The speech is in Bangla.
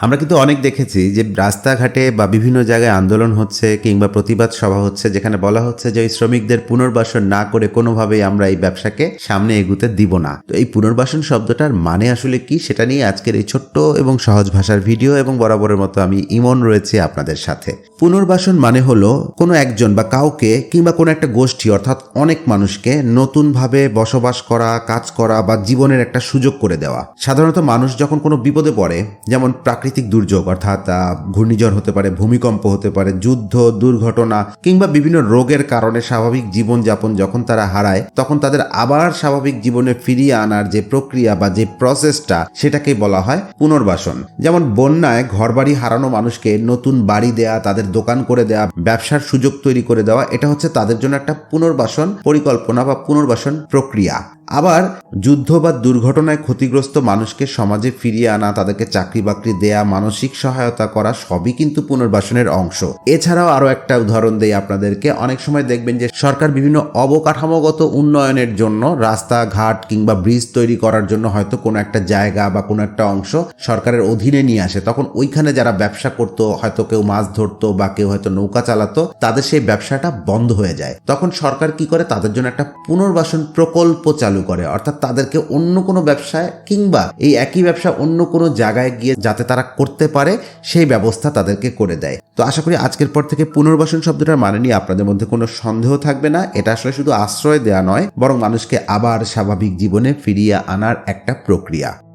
আমরা কিন্তু অনেক দেখেছি যে রাস্তাঘাটে বা বিভিন্ন জায়গায় আন্দোলন হচ্ছে কিংবা প্রতিবাদ সভা হচ্ছে, যেখানে বলা হচ্ছে যে ওই শ্রমিকদের পুনর্বাসন না করে কোনোভাবেই আমরা এই ব্যবসাকে সামনে এগুতে দিব না। তো এই পুনর্বাসন শব্দটার মানে আসলে কি সেটা নিয়ে আজকের এই ছোট্ট এবং সহজ ভাষার ভিডিও এবং বরাবরের মতো আমি ইমন রয়েছে আপনাদের সাথে। পুনর্বাসন মানে হলো কোনো একজন বা কাউকে কিংবা কোনো একটা গোষ্ঠী অর্থাৎ অনেক মানুষকে নতুনভাবে বসবাস করা, কাজ করা বা জীবনের একটা সুযোগ করে দেওয়া। সাধারণত মানুষ যখন কোনো বিপদে পড়ে, যেমন প্রাকৃতিক দুর্যোগ, অর্থাৎ ঘূর্ণিঝড় হতে পারে, ভূমিকম্প হতে পারে, যুদ্ধ, দুর্ঘটনা কিংবা বিভিন্ন রোগের কারণে স্বাভাবিক জীবনযাপন যখন তারা হারায়, তখন তাদের আবার স্বাভাবিক জীবনে ফিরিয়ে আনার যে প্রক্রিয়া বা যে প্রসেসটা সেটাকে বলা হয় পুনর্বাসন। যেমন বন্যায় ঘরবাড়ি হারানো মানুষকে নতুন বাড়ি দেয়া, তাদের দোকান করে দেয়া, ব্যবসার সুযোগ তৈরি করে দেওয়া, এটা হচ্ছে তাদের জন্য একটা পুনর্বাসন পরিকল্পনা বা পুনর্বাসন প্রক্রিয়া। আবার যুদ্ধ বা দুর্ঘটনায় ক্ষতিগ্রস্ত মানুষকে সমাজে ফিরিয়ে আনা, তাদেরকে চাকরি বাকরি দেয়া মানসিক সহায়তা করা সবই কিন্তু পুনর্বাসনের অংশ। এছাড়াও আরও একটা উদাহরণ দেই আপনাদেরকে। অনেক সময় দেখবেন যে সরকার বিভিন্ন অবকাঠামোগত উন্নয়নের জন্য রাস্তাঘাট কিংবা ব্রিজ তৈরি করার জন্য হয়তো কোনো একটা জায়গা বা কোনো একটা অংশ সরকারের অধীনে নিয়ে আসে। তখন ওইখানে যারা ব্যবসা করতো, হয়তো কেউ মাছ ধরতো বা কেউ হয়তো নৌকা চালাতো, তাদের সেই ব্যবসাটা বন্ধ হয়ে যায়। তখন সরকার কি করে? তাদের জন্য একটা পুনর্বাসন প্রকল্প চালু করে। অর্থাৎ তাদেরকে অন্য কোনো ব্যবসায় কিংবা এই একই ব্যবসা অন্য কোনো জায়গায় গিয়ে যাতে তারা করতে পারে, সেই ব্যবস্থা তাদেরকে করে দেয়। তো আশা করি আজকের পর থেকে পুনর্বাসন শব্দটার মানে নিয়ে আপনাদের মধ্যে কোনো সন্দেহ থাকবে না। এটা আসলে শুধু আশ্রয় দেওয়া নয়, বরং মানুষকে আবার স্বাভাবিক জীবনে ফিরিয়ে আনার একটা প্রক্রিয়া।